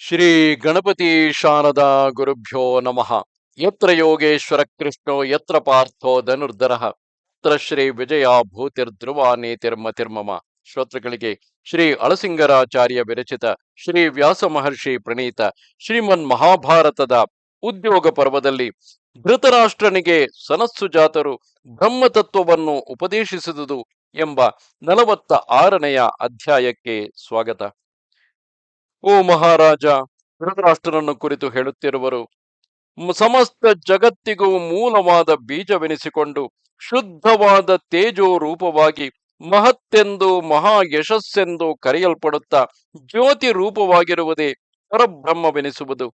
ಶ್ರೀ ಗಣಪತಿ ಶಾರದಾ ಗುರುಭ್ಯೋ ನಮಃ. ಯತ್ರ ಯೋಗೇಶ್ವರ ಕೃಷ್ಣೋ, ಯತ್ರ ಪಾರ್ಥೋ ಧನುರ್ಧರ. ಯತ್ರ ಶ್ರೀ ವಿಜಯ ಭೂತಿರ್ಧ್ರುವ ನೀತಿರ್ಮತಿರ್ಮಮ ಶ್ರೋತೃಗಳಿಗೆ ಶ್ರೀ ಅಳಸಿಂಗರಾಚಾರ್ಯ ವಿರಚಿತ ಶ್ರೀ ವ್ಯಾಸ ಮಹರ್ಷಿ ಪ್ರಣೀತ ಶ್ರೀಮನ್ ಮಹಾಭಾರತದ ಉದ್ಯೋಗ ಪರ್ವದಲ್ಲಿ ಧೃತರಾಷ್ಟ್ರನಿಗೆ ಸನಸ್ಸು ಜಾತರು ಬ್ರಹ್ಮತತ್ವವನ್ನು ಉಪದೇಶಿಸಿದುದು ಎಂಬ ನಲವತ್ತ ಆರನೆಯ ಅಧ್ಯಾಯಕ್ಕೆ ಸ್ವಾಗತ. ಓ ಮಹಾರಾಜ, ಧೃತರಾಷ್ಟ್ರನನ್ನು ಕುರಿತು ಹೇಳುತ್ತಿರುವರು. ಸಮಸ್ತ ಜಗತ್ತಿಗೂ ಮೂಲವಾದ ಬೀಜವೆನಿಸಿಕೊಂಡು ಶುದ್ಧವಾದ ತೇಜೋ ರೂಪವಾಗಿ ಮಹತ್ತೆಂದು ಮಹಾ ಯಶಸ್ಸೆಂದು ಕರೆಯಲ್ಪಡುತ್ತಾ ಜ್ಯೋತಿ ರೂಪವಾಗಿರುವುದೇ ಪರಬ್ರಹ್ಮವೆನಿಸುವುದು.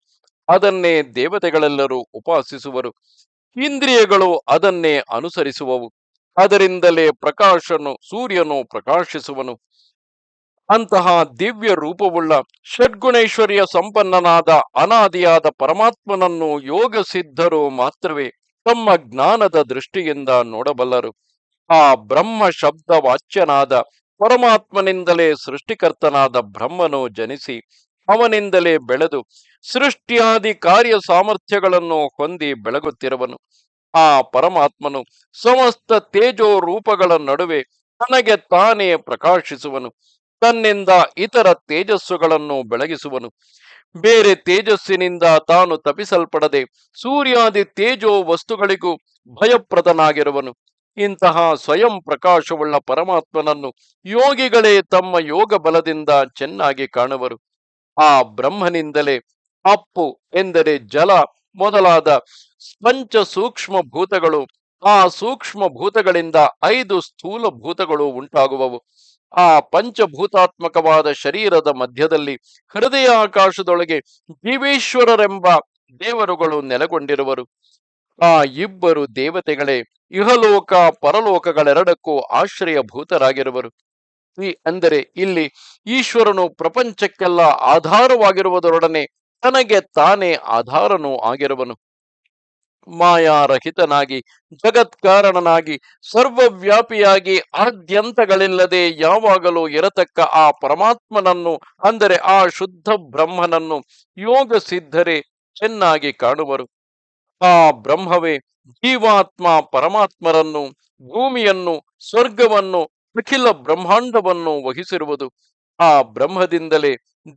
ಅದನ್ನೇ ದೇವತೆಗಳೆಲ್ಲರೂ ಉಪಾಸಿಸುವರು. ಇಂದ್ರಿಯಗಳು ಅದನ್ನೇ ಅನುಸರಿಸುವವು. ಅದರಿಂದಲೇ ಪ್ರಕಾಶನು ಸೂರ್ಯನು ಪ್ರಕಾಶಿಸುವನು. ಅಂತಹ ದಿವ್ಯ ರೂಪವುಳ್ಳ ಷಡ್ಗುಣೇಶ್ವರಿಯ ಸಂಪನ್ನನಾದ ಅನಾದಿಯಾದ ಪರಮಾತ್ಮನನ್ನು ಯೋಗ ಸಿದ್ಧರು ಮಾತ್ರವೇ ತಮ್ಮ ಜ್ಞಾನದ ದೃಷ್ಟಿಯಿಂದ ನೋಡಬಲ್ಲರು. ಆ ಬ್ರಹ್ಮ ಶಬ್ದ ವಾಚ್ಯನಾದ ಪರಮಾತ್ಮನಿಂದಲೇ ಸೃಷ್ಟಿಕರ್ತನಾದ ಬ್ರಹ್ಮನು ಜನಿಸಿ ಅವನಿಂದಲೇ ಬೆಳೆದು ಸೃಷ್ಟಿಯಾದಿ ಕಾರ್ಯ ಸಾಮರ್ಥ್ಯಗಳನ್ನು ಹೊಂದಿ ಬೆಳಗುತ್ತಿರುವನು. ಆ ಪರಮಾತ್ಮನು ಸಮಸ್ತ ತೇಜೋ ರೂಪಗಳ ನಡುವೆ ತನಗೆ ತಾನೇ ಪ್ರಕಾಶಿಸುವನು. ತನ್ನಿಂದ ಇತರ ತೇಜಸ್ಸುಗಳನ್ನು ಬೆಳಗಿಸುವನು. ಬೇರೆ ತೇಜಸ್ಸಿನಿಂದ ತಾನು ತಪಿಸಲ್ಪಡದೆ ಸೂರ್ಯಾದಿ ತೇಜೋ ವಸ್ತುಗಳಿಗೂ ಭಯಪ್ರದನಾಗಿರುವನು. ಇಂತಹ ಸ್ವಯಂ ಪ್ರಕಾಶವುಳ್ಳ ಪರಮಾತ್ಮನನ್ನು ಯೋಗಿಗಳೇ ತಮ್ಮ ಯೋಗ ಬಲದಿಂದ ಚೆನ್ನಾಗಿ ಕಾಣುವರು. ಆ ಬ್ರಹ್ಮನಿಂದಲೇ ಅಪ್ಪು ಎಂದರೆ ಜಲ ಮೊದಲಾದ ಪಂಚ ಸೂಕ್ಷ್ಮ ಭೂತಗಳು, ಆ ಸೂಕ್ಷ್ಮ ಭೂತಗಳಿಂದ ಐದು ಸ್ಥೂಲ ಭೂತಗಳು ಉಂಟಾಗುವವು. ಆ ಪಂಚಭೂತಾತ್ಮಕವಾದ ಶರೀರದ ಮಧ್ಯದಲ್ಲಿ ಹೃದಯ ಆಕಾಶದೊಳಗೆ ಜೀವೇಶ್ವರರೆಂಬ ದೇವರುಗಳು ನೆಲೆಗೊಂಡಿರುವರು. ಆ ಇಬ್ಬರು ದೇವತೆಗಳೇ ಇಹಲೋಕ, ಪರಲೋಕಗಳೆರಡಕ್ಕೂ ಆಶ್ರಯಭೂತರಾಗಿರುವರು. ಈ ಅಂದರೆ ಇಲ್ಲಿ ಈಶ್ವರನು ಪ್ರಪಂಚಕ್ಕೆಲ್ಲ ಆಧಾರವಾಗಿರುವುದರೊಡನೆ ತನಗೆ ತಾನೇ ಆಧಾರನೂ ಆಗಿರುವನು. ಮಾಯಾರಹಿತನಾಗಿ, ಜಗತ್ಕಾರಣನಾಗಿ, ಸರ್ವವ್ಯಾಪಿಯಾಗಿ ಆದ್ಯಂತಗಳಿಲ್ಲದೆ ಯಾವಾಗಲೂ ಇರತಕ್ಕ ಆ ಪರಮಾತ್ಮನನ್ನು, ಅಂದರೆ ಆ ಶುದ್ಧ ಬ್ರಹ್ಮನನ್ನು ಯೋಗ ಸಿದ್ಧರೇ ಚೆನ್ನಾಗಿ ಕಾಣುವರು. ಆ ಬ್ರಹ್ಮವೇ ಜೀವಾತ್ಮ ಪರಮಾತ್ಮರನ್ನು, ಭೂಮಿಯನ್ನು, ಸ್ವರ್ಗವನ್ನು, ಅಖಿಲ ಬ್ರಹ್ಮಾಂಡವನ್ನು ವಹಿಸಿರುವುದು. ಆ ಬ್ರಹ್ಮದಿಂದಲೇ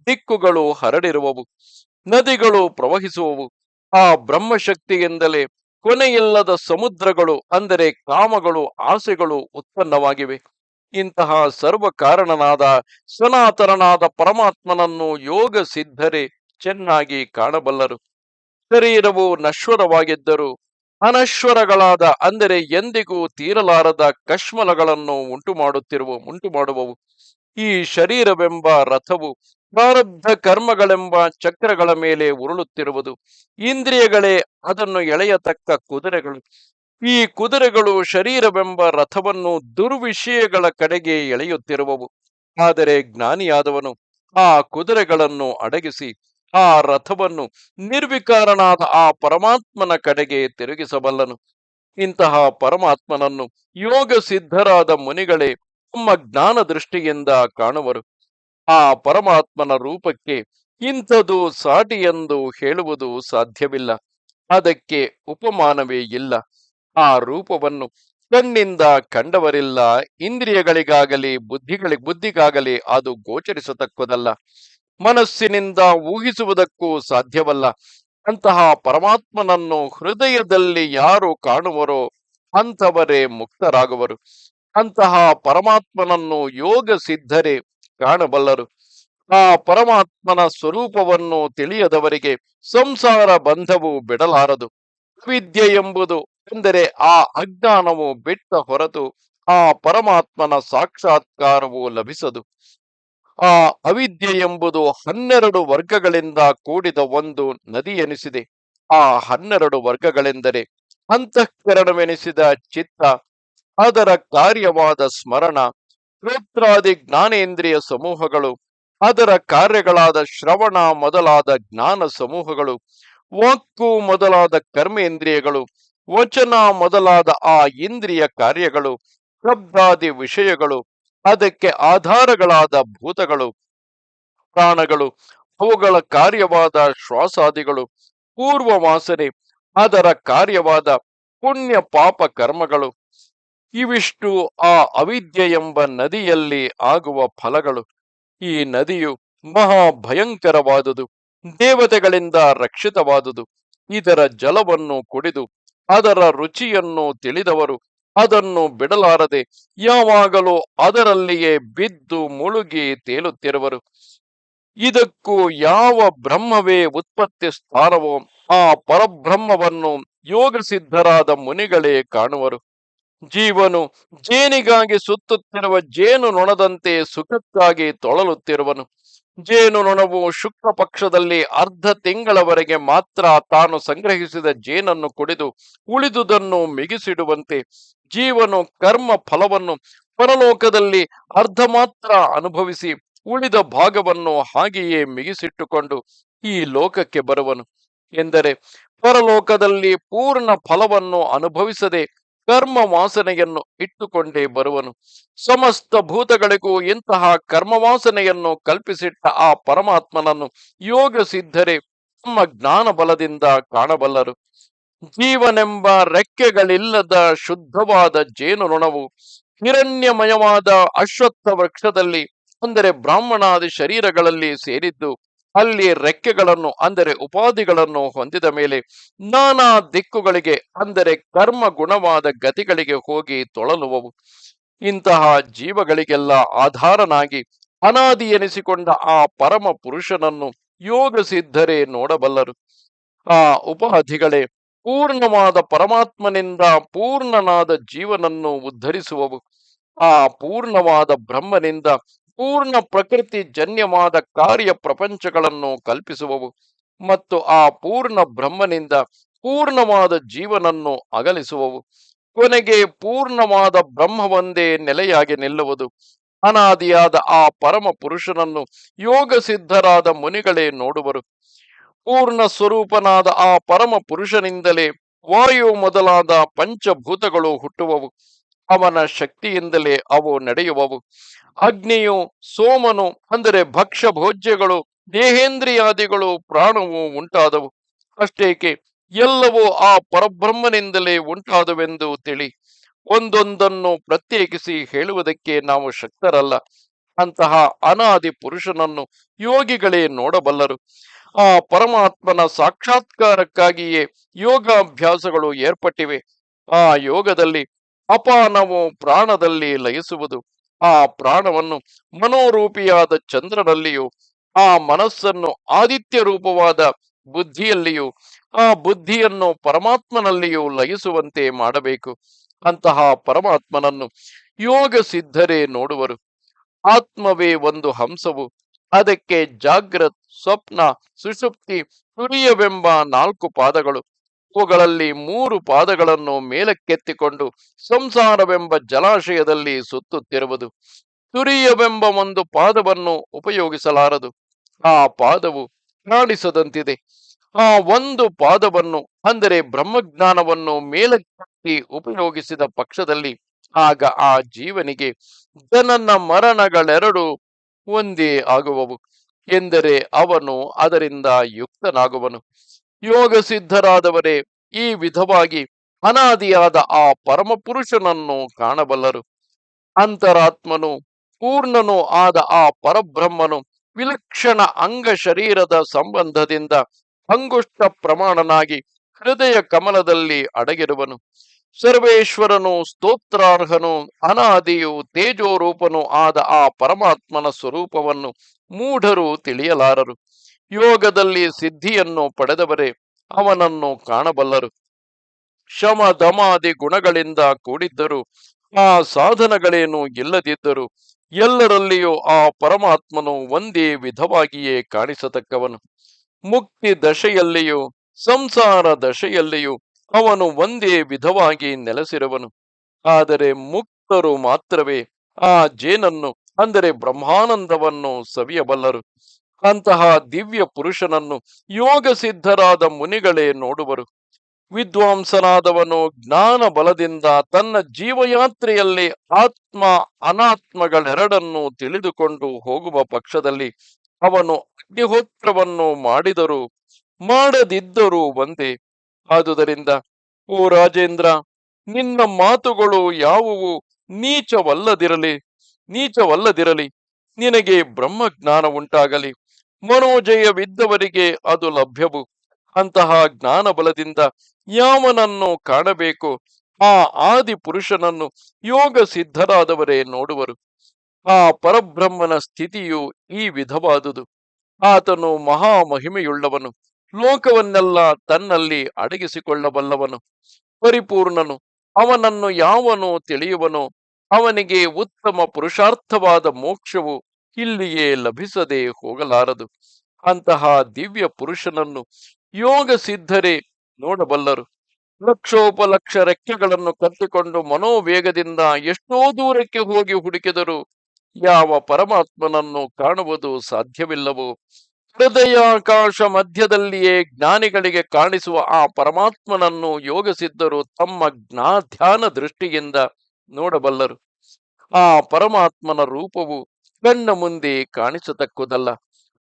ದಿಕ್ಕುಗಳು ಹರಡಿರುವವು, ನದಿಗಳು ಪ್ರವಹಿಸುವವು. ಆ ಬ್ರಹ್ಮಶಕ್ತಿಯಿಂದಲೇ ಕೊನೆಯಿಲ್ಲದ ಸಮುದ್ರಗಳು, ಅಂದರೆ ಕಾಮಗಳು, ಆಸೆಗಳು ಉತ್ಪನ್ನವಾಗಿವೆ. ಇಂತಹ ಸರ್ವ ಕಾರಣನಾದ ಸನಾತನನಾದ ಪರಮಾತ್ಮನನ್ನು ಯೋಗ ಸಿದ್ಧರೆ ಚೆನ್ನಾಗಿ ಕಾಣಬಲ್ಲರು. ಶರೀರವು ನಶ್ವರವಾಗಿದ್ದರೂ ಅನಶ್ವರಗಳಾದ, ಅಂದರೆ ಎಂದಿಗೂ ತೀರಲಾರದ ಕಶ್ಮಲಗಳನ್ನು ಉಂಟು ಮಾಡುತ್ತಿರುವ ಉಂಟು ಮಾಡುವವು ಈ ಶರೀರವೆಂಬ ರಥವು ಪ್ರಾರಬ್ಧ ಕರ್ಮಗಳೆಂಬ ಚಕ್ರಗಳ ಮೇಲೆ ಉರುಳುತ್ತಿರುವುದು. ಇಂದ್ರಿಯಗಳೇ ಅದನ್ನು ಎಳೆಯತಕ್ಕ ಕುದುರೆಗಳು. ಈ ಕುದುರೆಗಳು ಶರೀರವೆಂಬ ರಥವನ್ನು ದುರ್ವಿಷಯಗಳ ಕಡೆಗೆ ಎಳೆಯುತ್ತಿರುವವು. ಆದರೆ ಜ್ಞಾನಿಯಾದವನು ಆ ಕುದುರೆಗಳನ್ನು ಅಡಗಿಸಿ ಆ ರಥವನ್ನು ನಿರ್ವಿಕಾರನಾದ ಆ ಪರಮಾತ್ಮನ ಕಡೆಗೆ ತಿರುಗಿಸಬಲ್ಲನು. ಇಂತಹ ಪರಮಾತ್ಮನನ್ನು ಯೋಗ ಸಿದ್ಧರಾದ ಮುನಿಗಳೇ ತಮ್ಮ ಜ್ಞಾನ ದೃಷ್ಟಿಯಿಂದ ಕಾಣುವರು. ಆ ಪರಮಾತ್ಮನ ರೂಪಕ್ಕೆ ಇಂಥದು ಸಾಟಿ ಎಂದು ಹೇಳುವುದು ಸಾಧ್ಯವಿಲ್ಲ. ಅದಕ್ಕೆ ಉಪಮಾನವೇ ಇಲ್ಲ. ಆ ರೂಪವನ್ನು ಕಣ್ಣಿಂದ ಕಂಡವರಿಲ್ಲ. ಇಂದ್ರಿಯಗಳಿಗಾಗಲಿ, ಬುದ್ಧಿಗಳಿ, ಬುದ್ಧಿಗಾಗಲಿ ಅದು ಗೋಚರಿಸತಕ್ಕದಲ್ಲ. ಮನಸ್ಸಿನಿಂದ ಊಹಿಸುವುದಕ್ಕೂ ಸಾಧ್ಯವಲ್ಲ. ಅಂತಹ ಪರಮಾತ್ಮನನ್ನು ಹೃದಯದಲ್ಲಿ ಯಾರು ಕಾಣುವರೋ ಅಂಥವರೇ ಮುಕ್ತರಾಗುವರು. ಅಂತಹ ಪರಮಾತ್ಮನನ್ನು ಯೋಗ ಸಿದ್ಧರೆ ಕಾಣಬಲ್ಲರು. ಆ ಪರಮಾತ್ಮನ ಸ್ವರೂಪವನ್ನು ತಿಳಿಯದವರಿಗೆ ಸಂಸಾರ ಬಂಧವು ಬಿಡಲಾರದು. ವಿದ್ಯೆ ಎಂಬುದು ಎಂದರೆ ಆ ಅಜ್ಞಾನವು ಬಿಟ್ಟ ಹೊರತು ಆ ಪರಮಾತ್ಮನ ಸಾಕ್ಷಾತ್ಕಾರವು ಲಭಿಸದು. ಆ ಅವಿದ್ಯೆ ಎಂಬುದು ಹನ್ನೆರಡು ವರ್ಗಗಳಿಂದ ಕೂಡಿದ ಒಂದು ನದಿ ಎನಿಸಿದೆ. ಆ ಹನ್ನೆರಡು ವರ್ಗಗಳೆಂದರೆ ಅಂತಃಕರಣವೆನಿಸಿದ ಚಿತ್ತ ಅದರ ಕಾರ್ಯವಾದ ಸ್ಮರಣ ಶ್ರೋತ್ರಾದಿ ಜ್ಞಾನೇಂದ್ರಿಯ ಸಮೂಹಗಳು, ಅದರ ಕಾರ್ಯಗಳಾದ ಶ್ರವಣ ಮೊದಲಾದ ಜ್ಞಾನ ಸಮೂಹಗಳು, ವಾಕ್ಕು ಮೊದಲಾದ ಕರ್ಮೇಂದ್ರಿಯಗಳು, ವಚನ ಮೊದಲಾದ ಆ ಇಂದ್ರಿಯ ಕಾರ್ಯಗಳು, ಶಬ್ದಾದಿ ವಿಷಯಗಳು, ಅದಕ್ಕೆ ಆಧಾರಗಳಾದ ಭೂತಗಳು, ಪ್ರಾಣಗಳು, ಅವುಗಳ ಕಾರ್ಯವಾದ ಶ್ವಾಸಾದಿಗಳು ಪೂರ್ವ ವಾಸನೆ ಅದರ ಕಾರ್ಯವಾದ ಪುಣ್ಯ ಪಾಪ ಕರ್ಮಗಳು ಇವಿಷ್ಟು ಆ ಅವಿದ್ಯೆ ಎಂಬ ನದಿಯಲ್ಲಿ ಆಗುವ ಫಲಗಳು. ಈ ನದಿಯು ಮಹಾ ಭಯಂಕರವಾದುದು ದೇವತೆಗಳಿಂದ ರಕ್ಷಿತವಾದುದು. ಇದರ ಜಲವನ್ನು ಕುಡಿದು, ಅದರ ರುಚಿಯನ್ನು ತಿಳಿದವರು, ಅದನ್ನು ಬಿಡಲಾರದೆ ಯಾವಾಗಲೂ ಅದರಲ್ಲಿಯೇ ಬಿದ್ದು ಮುಳುಗಿ ತೇಲುತ್ತಿರುವರು. ಇದಕ್ಕೂ ಯಾವ ಬ್ರಹ್ಮವೇ ಉತ್ಪತ್ತಿ ಸ್ಥಾನವೋ, ಆ ಪರಬ್ರಹ್ಮವನ್ನು ಯೋಗ ಸಿದ್ಧರಾದ ಮುನಿಗಳೇ ಕಾಣುವರು. ಜೀವನು ಜೇನಿಗಾಗಿ ಸುತ್ತುತ್ತಿರುವ ಜೇನು ನೊಣದಂತೆ ಸುಖಕ್ಕಾಗಿ ತೊಳಲುತ್ತಿರುವನು. ಜೇನು ನೊಣವು ಶುಕ್ಲ ಪಕ್ಷದಲ್ಲಿ ಅರ್ಧ ತಿಂಗಳವರೆಗೆ ಮಾತ್ರ ತಾನು ಸಂಗ್ರಹಿಸಿದ ಜೇನನ್ನು ಕುಡಿದು ಉಳಿದುದನ್ನು ಮಿಗಿಸಿಡುವಂತೆ ಜೀವನು ಕರ್ಮ ಫಲವನ್ನು ಪರಲೋಕದಲ್ಲಿ ಅರ್ಧ ಮಾತ್ರ ಅನುಭವಿಸಿ ಉಳಿದ ಭಾಗವನ್ನು ಹಾಗೆಯೇ ಮಿಗಿಸಿಟ್ಟುಕೊಂಡು ಈ ಲೋಕಕ್ಕೆ ಬರುವನು. ಎಂದರೆ ಪರಲೋಕದಲ್ಲಿ ಪೂರ್ಣ ಫಲವನ್ನು ಅನುಭವಿಸದೆ ಕರ್ಮ ವಾಸನೆಯನ್ನು ಇಟ್ಟುಕೊಂಡೇ ಬರುವನು. ಸಮಸ್ತ ಭೂತಗಳಿಗೂ ಇಂತಹ ಕರ್ಮವಾಸನೆಯನ್ನು ಕಲ್ಪಿಸಿಟ್ಟ ಆ ಪರಮಾತ್ಮನನ್ನು ಯೋಗ ಸಿದ್ಧರೆ ತಮ್ಮ ಜ್ಞಾನ ಬಲದಿಂದ ಕಾಣಬಲ್ಲರು. ಜೀವನೆಂಬ ರೆಕ್ಕೆಗಳಿಲ್ಲದ ಶುದ್ಧವಾದ ಜೇನುನೊಣವು ಹಿರಣ್ಯಮಯವಾದ ಅಶ್ವತ್ಥ ವೃಕ್ಷದಲ್ಲಿ, ಅಂದರೆ ಬ್ರಾಹ್ಮಣಾದಿ ಶರೀರಗಳಲ್ಲಿ ಸೇರಿದ್ದು ಅಲ್ಲಿ ರೆಕ್ಕೆಗಳನ್ನು, ಅಂದರೆ ಉಪಾಧಿಗಳನ್ನು ಹೊಂದಿದ ಮೇಲೆ ನಾನಾ ದಿಕ್ಕುಗಳಿಗೆ, ಅಂದರೆ ಕರ್ಮ ಗುಣವಾದ ಗತಿಗಳಿಗೆ ಹೋಗಿ ತೊಳಲುವವು. ಇಂತಹ ಜೀವಗಳಿಗೆಲ್ಲ ಆಧಾರನಾಗಿ ಅನಾದಿ ಎನಿಸಿಕೊಂಡ ಆ ಪರಮ ಪುರುಷನನ್ನು ಯೋಗ ಸಿದ್ಧರೇ ನೋಡಬಲ್ಲರು. ಆ ಉಪಾಧಿಗಳೇ ಪೂರ್ಣವಾದ ಪರಮಾತ್ಮನಿಂದ ಪೂರ್ಣನಾದ ಜೀವನನ್ನು ಉದ್ಧರಿಸುವವು. ಆ ಪೂರ್ಣವಾದ ಬ್ರಹ್ಮನಿಂದ ಪೂರ್ಣ ಪ್ರಕೃತಿ ಜನ್ಯವಾದ ಕಾರ್ಯ ಪ್ರಪಂಚಗಳನ್ನು ಕಲ್ಪಿಸುವವು ಮತ್ತು ಆ ಪೂರ್ಣ ಬ್ರಹ್ಮನಿಂದ ಪೂರ್ಣವಾದ ಜೀವನನ್ನು ಅಗಲಿಸುವವು. ಕೊನೆಗೆ ಪೂರ್ಣವಾದ ಬ್ರಹ್ಮವೊಂದೇ ನೆಲೆಯಾಗಿ ನಿಲ್ಲುವುದು. ಅನಾದಿಯಾದ ಆ ಪರಮ ಪುರುಷನನ್ನು ಯೋಗ ಸಿದ್ಧರಾದ ಮುನಿಗಳೇ ನೋಡುವರು. ಪೂರ್ಣ ಸ್ವರೂಪನಾದ ಆ ಪರಮ ಪುರುಷನಿಂದಲೇ ವಾಯು ಮೊದಲಾದ ಪಂಚಭೂತಗಳು ಹುಟ್ಟುವವು. ಅವನ ಶಕ್ತಿಯಿಂದಲೇ ಅವು ನಡೆಯುವವು. ಅಗ್ನಿಯು ಸೋಮನು, ಅಂದರೆ ಭಕ್ಷ ಭೋಜ್ಯಗಳು ದೇಹೇಂದ್ರಿಯಾದಿಗಳು, ಪ್ರಾಣವು ಉಂಟಾದವು. ಅಷ್ಟೇಕೆ, ಎಲ್ಲವೂ ಆ ಪರಬ್ರಹ್ಮನಿಂದಲೇ ಉಂಟಾದವೆಂದು ತಿಳಿ. ಒಂದೊಂದನ್ನು ಪ್ರತ್ಯೇಕಿಸಿ ಹೇಳುವುದಕ್ಕೆ ನಾವು ಶಕ್ತರಲ್ಲ. ಅಂತಹ ಅನಾದಿ ಪುರುಷನನ್ನು ಯೋಗಿಗಳೇ ನೋಡಬಲ್ಲರು. ಆ ಪರಮಾತ್ಮನ ಸಾಕ್ಷಾತ್ಕಾರಕ್ಕಾಗಿಯೇ ಯೋಗಾಭ್ಯಾಸಗಳು ಏರ್ಪಟ್ಟಿವೆ. ಆ ಯೋಗದಲ್ಲಿ ಅಪಾನವು ಪ್ರಾಣದಲ್ಲಿ ಲಯಿಸುವುದು. ಆ ಪ್ರಾಣವನ್ನು ಮನೋರೂಪಿಯಾದ ಚಂದ್ರನಲ್ಲಿಯೂ, ಆ ಮನಸ್ಸನ್ನು ಆದಿತ್ಯ ರೂಪವಾದ ಬುದ್ಧಿಯಲ್ಲಿಯೂ, ಆ ಬುದ್ಧಿಯನ್ನು ಪರಮಾತ್ಮನಲ್ಲಿಯೂ ಲಯಿಸುವಂತೆ ಮಾಡಬೇಕು. ಅಂತಹ ಪರಮಾತ್ಮನನ್ನು ಯೋಗ ಸಿದ್ಧರೇ ನೋಡುವರು. ಆತ್ಮವೇ ಒಂದು ಹಂಸವು. ಅದಕ್ಕೆ ಜಾಗ್ರತ್, ಸ್ವಪ್ನ, ಸುಷುಪ್ತಿ, ತುರಿಯವೆಂಬ ನಾಲ್ಕು ಪಾದಗಳು. ಅವುಗಳಲ್ಲಿ ಮೂರು ಪಾದಗಳನ್ನು ಮೇಲಕ್ಕೆತ್ತಿಕೊಂಡು ಸಂಸಾರವೆಂಬ ಜಲಾಶಯದಲ್ಲಿ ಸುತ್ತುತ್ತಿರುವುದು. ತುರಿಯವೆಂಬ ಒಂದು ಪಾದವನ್ನು ಉಪಯೋಗಿಸಲಾರದು. ಆ ಪಾದವು ಕಾಣಿಸದಂತಿದೆ. ಆ ಒಂದು ಪಾದವನ್ನು ಅಂದರೆ ಬ್ರಹ್ಮಜ್ಞಾನವನ್ನು ಮೇಲಕ್ಕೆತ್ತಿ ಉಪಯೋಗಿಸಿದ ಪಕ್ಷದಲ್ಲಿ ಆಗ ಆ ಜೀವನಿಗೆ ಜನನ ಮರಣಗಳೆರಡು ಒಂದೇ ಆಗುವವು. ಎಂದರೆ ಅವನು ಅದರಿಂದ ಯುಕ್ತನಾಗುವನು. ಯೋಗ ಸಿದ್ಧರಾದವರೇ ಈ ವಿಧವಾಗಿ ಅನಾದಿಯಾದ ಆ ಪರಮಪುರುಷನನ್ನು ಕಾಣಬಲ್ಲರು. ಅಂತರಾತ್ಮನು, ಪೂರ್ಣನು ಆದ ಆ ಪರಬ್ರಹ್ಮನು ವಿಲಕ್ಷಣ ಅಂಗ ಶರೀರದ ಸಂಬಂಧದಿಂದ ಅಂಗುಷ್ಟ ಪ್ರಮಾಣನಾಗಿ ಹೃದಯ ಕಮಲದಲ್ಲಿ ಅಡಗಿರುವನು. ಸರ್ವೇಶ್ವರನು, ಸ್ತೋತ್ರಾರ್ಹನು, ಅನಾದಿಯು, ತೇಜೋರೂಪನು ಆದ ಆ ಪರಮಾತ್ಮನ ಸ್ವರೂಪವನ್ನು ಮೂಢರು ತಿಳಿಯಲಾರರು. ಯೋಗದಲ್ಲಿ ಸಿದ್ಧಿಯನ್ನು ಪಡೆದವರೇ ಅವನನ್ನು ಕಾಣಬಲ್ಲರು. ಶಮ ದಮಾದಿ ಗುಣಗಳಿಂದ ಕೂಡಿದ್ದರು. ಆ ಸಾಧನಗಳೇನು ಇಲ್ಲದಿದ್ದರು. ಎಲ್ಲರಲ್ಲಿಯೂ ಆ ಪರಮಾತ್ಮನು ಒಂದೇ ವಿಧವಾಗಿಯೇ ಕಾಣಿಸತಕ್ಕವನು. ಮುಕ್ತಿ ದಶೆಯಲ್ಲಿಯೂ, ಸಂಸಾರ ದಶೆಯಲ್ಲಿಯೂ ಅವನು ಒಂದೇ ವಿಧವಾಗಿ ನೆಲೆಸಿರುವನು. ಆದರೆ ಮುಕ್ತರು ಮಾತ್ರವೇ ಆ ಜೇನನ್ನು, ಅಂದರೆ ಬ್ರಹ್ಮಾನಂದವನ್ನು ಸವಿಯಬಲ್ಲರು. ಅಂತಹ ದಿವ್ಯ ಪುರುಷನನ್ನು ಯೋಗ ಸಿದ್ಧರಾದ ಮುನಿಗಳೇ ನೋಡುವರು. ವಿದ್ವಾಂಸನಾದವನು ಜ್ಞಾನ ಬಲದಿಂದ ತನ್ನ ಜೀವಯಾತ್ರೆಯಲ್ಲಿ ಆತ್ಮ ಅನಾತ್ಮಗಳೆರಡನ್ನು ತಿಳಿದುಕೊಂಡು ಹೋಗುವ ಪಕ್ಷದಲ್ಲಿ ಅವನು ಅಗ್ನಿಹೋತ್ರವನ್ನು ಮಾಡಿದರೂ, ಮಾಡದಿದ್ದರೂ ಒಂದೇ ಆದುದರಿಂದ, ಓ ರಾಜೇಂದ್ರ, ನಿನ್ನ ಮಾತುಗಳು ಯಾವುವು? ನೀಚವಲ್ಲದಿರಲಿ ನೀಚವಲ್ಲದಿರಲಿ, ನಿನಗೆ ಬ್ರಹ್ಮಜ್ಞಾನ ಉಂಟಾಗಲಿ ಮನೋಜಯವಿದ್ದವರಿಗೆ ಅದು ಲಭ್ಯವು. ಅಂತಹ ಜ್ಞಾನ ಬಲದಿಂದ ಯಾವನನ್ನು ಕಾಣಬೇಕು? ಆ ಆದಿ ಪುರುಷನನ್ನು ಯೋಗ ಸಿದ್ಧರಾದವರೇ ನೋಡುವರು. ಆ ಪರಬ್ರಹ್ಮನ ಸ್ಥಿತಿಯು ಈ ವಿಧವಾದುದು. ಆತನು ಮಹಾ ಮಹಿಮೆಯುಳ್ಳವನು ಲೋಕವನ್ನೆಲ್ಲ ತನ್ನಲ್ಲಿ ಅಡಗಿಸಿಕೊಳ್ಳಬಲ್ಲವನು, ಪರಿಪೂರ್ಣನು. ಅವನನ್ನು ಯಾವನು ತಿಳಿಯುವನೋ? ಅವನಿಗೆ ಉತ್ತಮ ಪುರುಷಾರ್ಥವಾದ ಮೋಕ್ಷವು ಇಲ್ಲಿಯೇ ಲಭಿಸದೆ ಹೋಗಲಾರದು. ಅಂತಹ ದಿವ್ಯ ಪುರುಷನನ್ನು ಯೋಗ ಸಿದ್ಧರೇ ನೋಡಬಲ್ಲರು. ಲಕ್ಷೋಪಲಕ್ಷ ರೆಕ್ಕೆಗಳನ್ನು ಕಟ್ಟಿಕೊಂಡು ಮನೋವೇಗದಿಂದ ಎಷ್ಟೋ ದೂರಕ್ಕೆ ಹೋಗಿ ಹುಡುಕಿದರು ಯಾವ ಪರಮಾತ್ಮನನ್ನು ಕಾಣುವುದು ಸಾಧ್ಯವಿಲ್ಲವೋ? ಹೃದಯಾಕಾಶ ಮಧ್ಯದಲ್ಲಿಯೇ ಜ್ಞಾನಿಗಳಿಗೆ ಕಾಣಿಸುವ ಆ ಪರಮಾತ್ಮನನ್ನು ಯೋಗಸಿದ್ಧರು ತಮ್ಮ ಜ್ಞಾ ಧ್ಯಾನ ದೃಷ್ಟಿಯಿಂದ ನೋಡಬಲ್ಲರು. ಆ ಪರಮಾತ್ಮನ ರೂಪವು ಕಣ್ಣ ಮುಂದೆ ಕಾಣಿಸತಕ್ಕುದಲ್ಲ.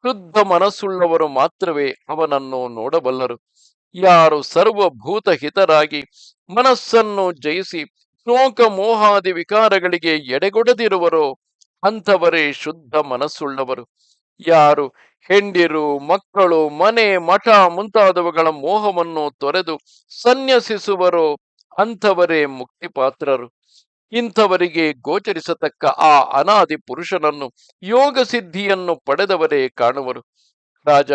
ಶುದ್ಧ ಮನಸ್ಸುಳ್ಳವರು ಮಾತ್ರವೇ ಅವನನ್ನು ನೋಡಬಲ್ಲರು. ಯಾರು ಸರ್ವಭೂತ ಹಿತರಾಗಿ ಮನಸ್ಸನ್ನು ಜಯಿಸಿ ಶೋಕ ಮೋಹಾದಿ ವಿಕಾರಗಳಿಗೆ ಎಡೆಗೊಡದಿರುವರೋ ಅಂಥವರೇ ಶುದ್ಧ ಮನಸ್ಸುಳ್ಳವರು. ಯಾರು ಹೆಂಡಿರು, ಮಕ್ಕಳು, ಮನೆ, ಮಠ ಮುಂತಾದವುಗಳ ಮೋಹವನ್ನು ತೊರೆದು ಸನ್ಯಸಿಸುವರೋ. ಅಂಥವರೇ ಮುಕ್ತಿ ಪಾತ್ರರು ಇಂಥವರಿಗೆ ಗೋಚರಿಸತಕ್ಕ ಆ ಅನಾದಿ ಪುರುಷನನ್ನು, ಯೋಗ ಸಿದ್ಧಿಯನ್ನು ಪಡೆದವರೇ ಕಾಣುವರು. ರಾಜ,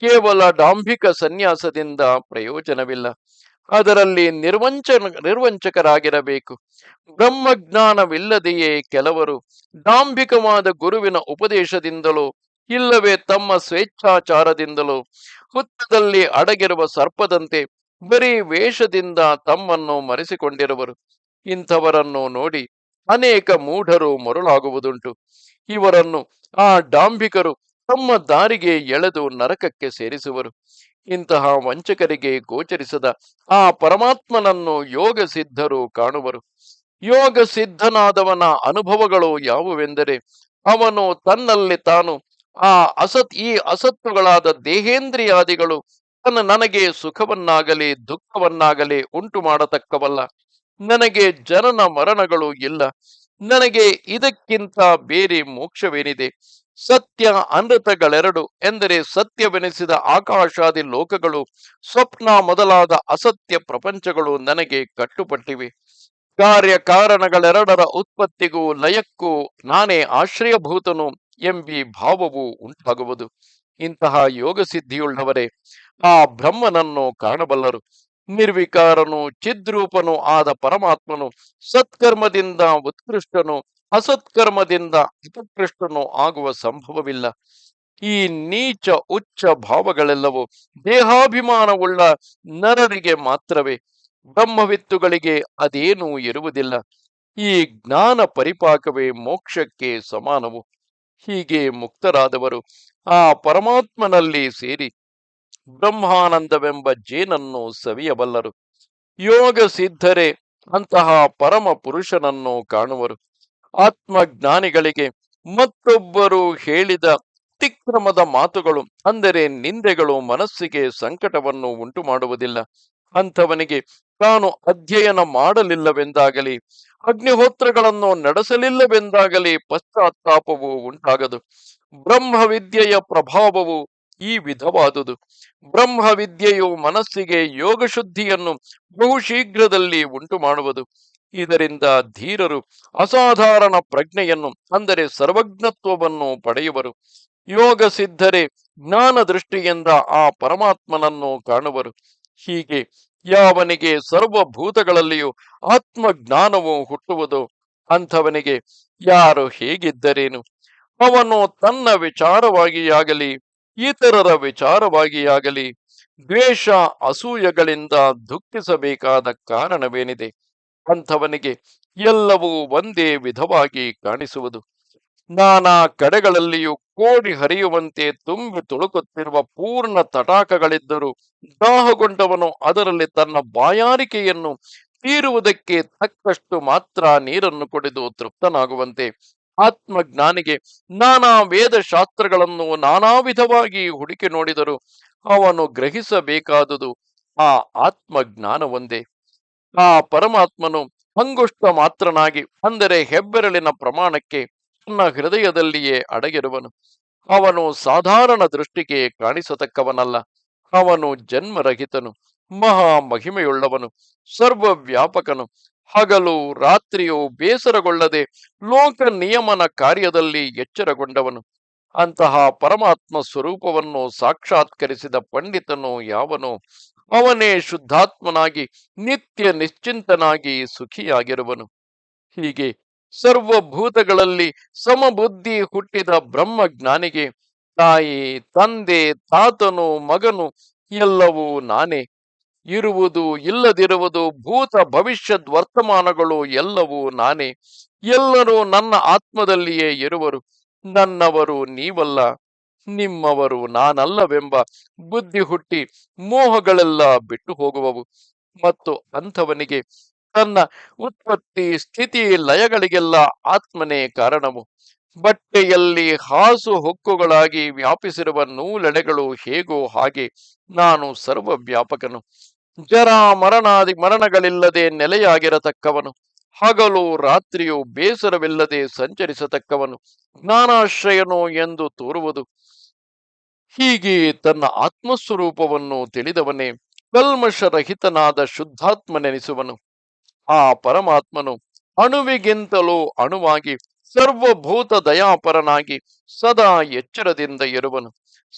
ಕೇವಲ ಡಾಂಭಿಕ ಸನ್ಯಾಸದಿಂದ ಪ್ರಯೋಜನವಿಲ್ಲ. ಅದರಲ್ಲಿ ನಿರ್ವಂಚ, ನಿರ್ವಂಚಕರಾಗಿರಬೇಕು. ಬ್ರಹ್ಮಜ್ಞಾನವಿಲ್ಲದೆಯೇ ಕೆಲವರು. ಡಾಂಭಿಕವಾದ ಗುರುವಿನ ಉಪದೇಶದಿಂದಲೋ ಇಲ್ಲವೇ ತಮ್ಮ ಸ್ವೇಚ್ಛಾಚಾರದಿಂದಲೂ? ಹುತ್ತದಲ್ಲಿ ಅಡಗಿರುವ ಸರ್ಪದಂತೆ ಬರೀ ವೇಷದಿಂದ ತಮ್ಮನ್ನು ಮರೆಸಿಕೊಂಡಿರುವರು. ಇಂಥವರನ್ನು ನೋಡಿ ಅನೇಕ ಮೂಢರು ಮರುಳಾಗುವುದುಂಟು. ಇವರನ್ನು ಆ ಡಾಂಬಿಕರು ತಮ್ಮ ದಾರಿಗೆ ಎಳೆದು ನರಕಕ್ಕೆ ಸೇರಿಸುವರು. ಇಂತಹ ವಂಚಕರಿಗೆ ಗೋಚರಿಸದ ಆ ಪರಮಾತ್ಮನನ್ನು ಯೋಗ ಸಿದ್ಧರು ಕಾಣುವರು. ಯೋಗ ಸಿದ್ಧನಾದವನ ಅನುಭವಗಳು ಯಾವುವೆಂದರೆ ಅವನು ತನ್ನಲ್ಲಿ ತಾನು ಆ ಅಸತ್, ಈ ಅಸತ್ತುಗಳಾದ ದೇಹೇಂದ್ರಿಯಾದಿಗಳು ತನ್ನ ನನಗೆ ಸುಖವನ್ನಾಗಲಿ ದುಃಖವನ್ನಾಗಲಿ ಉಂಟು ಮಾಡತಕ್ಕವಲ್ಲ. ನನಗೆ ಜನನ ಮರಣಗಳು ಇಲ್ಲ. ನನಗೆ ಇದಕ್ಕಿಂತ ಬೇರೆ ಮೋಕ್ಷವೇನಿದೆ? ಸತ್ಯ ಅನೃತಗಳೆರಡು ಎಂದರೆ ಸತ್ಯವೆನಿಸಿದ ಆಕಾಶಾದಿ ಲೋಕಗಳು, ಸ್ವಪ್ನ ಮೊದಲಾದ ಅಸತ್ಯ ಪ್ರಪಂಚಗಳು ನನಗೆ ಕಟ್ಟುಪಟ್ಟಿವೆ. ಕಾರ್ಯ ಕಾರಣಗಳೆರಡರ ಉತ್ಪತ್ತಿಗೂ ಲಯಕ್ಕೂ ನಾನೇ ಆಶ್ರಯಭೂತನು. ಎಂಬಿ ಭಾವವು ಉಂಟಾಗುವುದು. ಇಂತಹ ಯೋಗ ಸಿದ್ಧಿಯುಳ್ಳವರೇ, ಆ ಬ್ರಹ್ಮನನ್ನು ಕಾಣಬಲ್ಲರು. ನಿರ್ವಿಕಾರನು, ಚಿದ್ರೂಪನು ಆದ ಪರಮಾತ್ಮನು, ಸತ್ಕರ್ಮದಿಂದ ಉತ್ಕೃಷ್ಟನು, ಅಸತ್ಕರ್ಮದಿಂದ ಅಪಕೃಷ್ಟನು ಆಗುವ ಸಂಭವವಿಲ್ಲ. ಈ ನೀಚ, ಉಚ್ಚ ಭಾವಗಳೆಲ್ಲವೂ ದೇಹಾಭಿಮಾನವುಳ್ಳ ನರರಿಗೆ ಮಾತ್ರವೇ. ಬ್ರಹ್ಮವಿತ್ತುಗಳಿಗೆ ಅದೇನೂ ಇರುವುದಿಲ್ಲ. ಈ ಜ್ಞಾನ ಪರಿಪಾಕವೇ ಮೋಕ್ಷಕ್ಕೆ ಸಮಾನವು. ಹೀಗೆ ಮುಕ್ತರಾದವರು ಆ ಪರಮಾತ್ಮನಲ್ಲಿ ಸೇರಿ ಬ್ರಹ್ಮಾನಂದವೆಂಬ ಜೇನನ್ನು ಸವಿಯಬಲ್ಲರು. ಯೋಗ ಸಿದ್ಧರೆ ಅಂತಹ ಪರಮ ಪುರುಷನನ್ನು ಕಾಣುವರು. ಆತ್ಮಜ್ಞಾನಿಗಳಿಗೆ ಮತ್ತೊಬ್ಬರು ಹೇಳಿದ ಅತಿಕ್ರಮದ ಮಾತುಗಳು, ಅಂದರೆ ನಿಂದೆಗಳು ಮನಸ್ಸಿಗೆ ಸಂಕಟವನ್ನು ಉಂಟು ಮಾಡುವುದಿಲ್ಲ ಅಂಥವನಿಗೆ ತಾನು ಅಧ್ಯಯನ ಮಾಡಲಿಲ್ಲವೆಂದಾಗಲಿ ಅಗ್ನಿಹೋತ್ರಗಳನ್ನು ನಡೆಸಲಿಲ್ಲವೆಂದಾಗಲಿ ಪಶ್ಚಾತ್ತಾಪವು ಉಂಟಾಗದು. ಬ್ರಹ್ಮವಿದ್ಯೆಯ ಪ್ರಭಾವವು ಈ ವಿಧವಾದುದು. ಬ್ರಹ್ಮವಿದ್ಯೆಯು ಮನಸ್ಸಿಗೆ ಯೋಗ ಶುದ್ಧಿಯನ್ನು ಬಹು ಶೀಘ್ರದಲ್ಲಿ ಉಂಟು ಮಾಡುವುದು ಇದರಿಂದ ಧೀರರು ಅಸಾಧಾರಣ ಪ್ರಜ್ಞೆಯನ್ನು, ಅಂದರೆ ಸರ್ವಜ್ಞತ್ವವನ್ನು ಪಡೆಯುವರು. ಯೋಗ ಸಿದ್ಧರೇ ಜ್ಞಾನ ದೃಷ್ಟಿಯಿಂದ ಆ ಪರಮಾತ್ಮನನ್ನು ಕಾಣುವರು. ಹೀಗೆ ಯಾವನಿಗೆ ಸರ್ವಭೂತಗಳಲ್ಲಿಯೂ ಆತ್ಮಜ್ಞಾನವು ಹುಟ್ಟುವುದು ಅಂಥವನಿಗೆ ಯಾರು ಹೇಗಿದ್ದರೇನು? ಅವನು ತನ್ನ ವಿಚಾರವಾಗಿಯಾಗಲಿ, ಇತರರ ವಿಚಾರವಾಗಿಯಾಗಲಿ, ದ್ವೇಷ ಅಸೂಯಗಳಿಂದ ದುಃಖಿಸಬೇಕಾದ ಕಾರಣವೇನಿದೆ? ಅಂಥವನಿಗೆ ಎಲ್ಲವೂ ಒಂದೇ ವಿಧವಾಗಿ ಕಾಣಿಸುವುದು. ನಾನಾ ಕಡೆಗಳಲ್ಲಿಯೂ ಕೋಡಿ ಹರಿಯುವಂತೆ ತುಂಬಿ ತುಳುಕುತ್ತಿರುವ ಪೂರ್ಣ ತಟಾಕಗಳಿದ್ದರೂ ದಾಹಗೊಂಡವನು ಅದರಲ್ಲಿ ತನ್ನ ಬಾಯಾರಿಕೆಯನ್ನು ತೀರುವುದಕ್ಕೆ ತಕ್ಕಷ್ಟು ಮಾತ್ರ ನೀರನ್ನು ಕುಡಿದು ತೃಪ್ತನಾಗುವಂತೆ ಆತ್ಮಜ್ಞಾನಿಗೆ ನಾನಾ ವೇದ ಶಾಸ್ತ್ರಗಳನ್ನು ನಾನಾ ವಿಧವಾಗಿ ಹುಡುಕಿ ನೋಡಿದರು ಅವನು ಗ್ರಹಿಸಬೇಕಾದುದು ಆ ಆತ್ಮಜ್ಞಾನವೊಂದೇ. ಆ ಪರಮಾತ್ಮನು ಅಂಗುಷ್ಟ ಮಾತ್ರನಾಗಿ ಅಂದರೆ ಹೆಬ್ಬೆರಳಿನ ಪ್ರಮಾಣಕ್ಕೆ ತನ್ನ ಹೃದಯದಲ್ಲಿಯೇ ಅಡಗಿರುವನು. ಅವನು ಸಾಧಾರಣ ದೃಷ್ಟಿಗೆ ಕಾಣಿಸತಕ್ಕವನಲ್ಲ. ಅವನು ಜನ್ಮರಹಿತನು, ಮಹಾ ಮಹಿಮೆಯುಳ್ಳವನು, ಸರ್ವವ್ಯಾಪಕನು. ಹಗಲು ರಾತ್ರಿಯು ಬೇಸರಗೊಳ್ಳದೆ ಲೋಕ ನಿಯಮನ ಕಾರ್ಯದಲ್ಲಿ ಎಚ್ಚರಗೊಂಡವನು. ಅಂತಹ ಪರಮಾತ್ಮ ಸ್ವರೂಪವನ್ನು ಸಾಕ್ಷಾತ್ಕರಿಸಿದ ಪಂಡಿತನು ಯಾವನು, ಅವನೇ ಶುದ್ಧಾತ್ಮನಾಗಿ, ನಿತ್ಯ ನಿಶ್ಚಿಂತನಾಗಿ ಸುಖಿಯಾಗಿರುವನು. ಹೀಗೆ ಸರ್ವಭೂತಗಳಲ್ಲಿ ಸಮಬುದ್ಧಿ ಹುಟ್ಟಿದ ಬ್ರಹ್ಮಜ್ಞಾನಿಗೆ, ತಾಯಿ, ತಂದೆ, ತಾತನು, ಮಗನು ಎಲ್ಲವೂ ನಾನೇ. ಇರುವುದು ಇಲ್ಲದಿರುವುದು ಭೂತ ಭವಿಷ್ಯದ್ ವರ್ತಮಾನಗಳು ಎಲ್ಲವೂ ನಾನೇ. ಎಲ್ಲರೂ ನನ್ನ ಆತ್ಮದಲ್ಲಿಯೇ ಇರುವರು. ನನ್ನವರು ನೀವಲ್ಲ, ನಿಮ್ಮವರು ನಾನಲ್ಲವೆಂಬ ಬುದ್ಧಿ ಹುಟ್ಟಿ ಮೋಹಗಳೆಲ್ಲ ಬಿಟ್ಟು ಹೋಗುವವು. ಮತ್ತು ಅಂಥವನಿಗೆ ತನ್ನ ಉತ್ಪತ್ತಿ ಸ್ಥಿತಿ ಲಯಗಳಿಗೆಲ್ಲ ಆತ್ಮನೇ ಕಾರಣವು. ಬಟ್ಟೆಯಲ್ಲಿ ಹಾಸು ಹೊಕ್ಕುಗಳಾಗಿ ವ್ಯಾಪಿಸಿರುವ ನೂಲೆಡೆಗಳು ಹೇಗೋ ಹಾಗೆ ನಾನು ಸರ್ವವ್ಯಾಪಕನು. ಜರ ಮರಣಾದಿ ಮರಣಗಳಿಲ್ಲದೆ ನೆಲೆಯಾಗಿರತಕ್ಕವನು. ಹಗಲು ರಾತ್ರಿಯು ಬೇಸರವಿಲ್ಲದೆ ಸಂಚರಿಸತಕ್ಕವನು. ಜ್ಞಾನಾಶ್ರಯನು ಎಂದು ತೋರುವುದು. ಹೀಗೆ ತನ್ನ ಆತ್ಮಸ್ವರೂಪವನ್ನು ತಿಳಿದವನೇ ಕಲ್ಮಶರಹಿತನಾದ ಶುದ್ಧಾತ್ಮನೆನಿಸುವನು. ಆ ಪರಮಾತ್ಮನು ಅಣುವಿಗಿಂತಲೂ ಅಣುವಾಗಿ ಸರ್ವಭೂತ ದಯಾಪರನಾಗಿ ಸದಾ ಎಚ್ಚರದಿಂದ ಇರುವನು.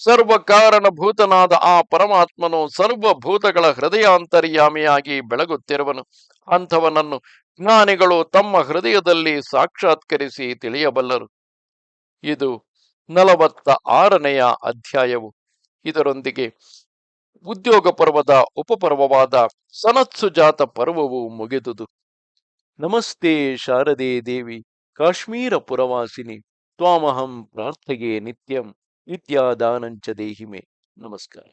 ಸರ್ವ ಕಾರಣಭೂತನಾದ ಆ ಪರಮಾತ್ಮನು ಸರ್ವಭೂತಗಳ ಹೃದಯಾಂತರ್ಯಾಮಿಯಾಗಿ ಬೆಳಗುತ್ತಿರುವನು. ಅಂಥವನನ್ನು ಜ್ಞಾನಿಗಳು ತಮ್ಮ ಹೃದಯದಲ್ಲಿ ಸಾಕ್ಷಾತ್ಕರಿಸಿ ತಿಳಿಯಬಲ್ಲರು. ಇದು ನಲವತ್ತ ಆರನೆಯ ಅಧ್ಯಾಯವು. ಇದರೊಂದಿಗೆ ಉದ್ಯೋಗ ಪರ್ವದ ಉಪಪರ್ವವಾದ ಸನತ್ಸುಜಾತ ಪರ್ವವು ಮುಗಿದುದು. ನಮಸ್ತೆ ಶಾರದೆ ದೇವಿ, ಕಾಶ್ಮೀರ ಪುರವಾಸಿನಿ, ತ್ವಾಮಹಂ ಪ್ರಾರ್ಥೆಗೆ ನಿತ್ಯಂ ಇತ್ಯಾದಾನಂಚ ದೇಹಿಮೆ. ನಮಸ್ಕಾರ.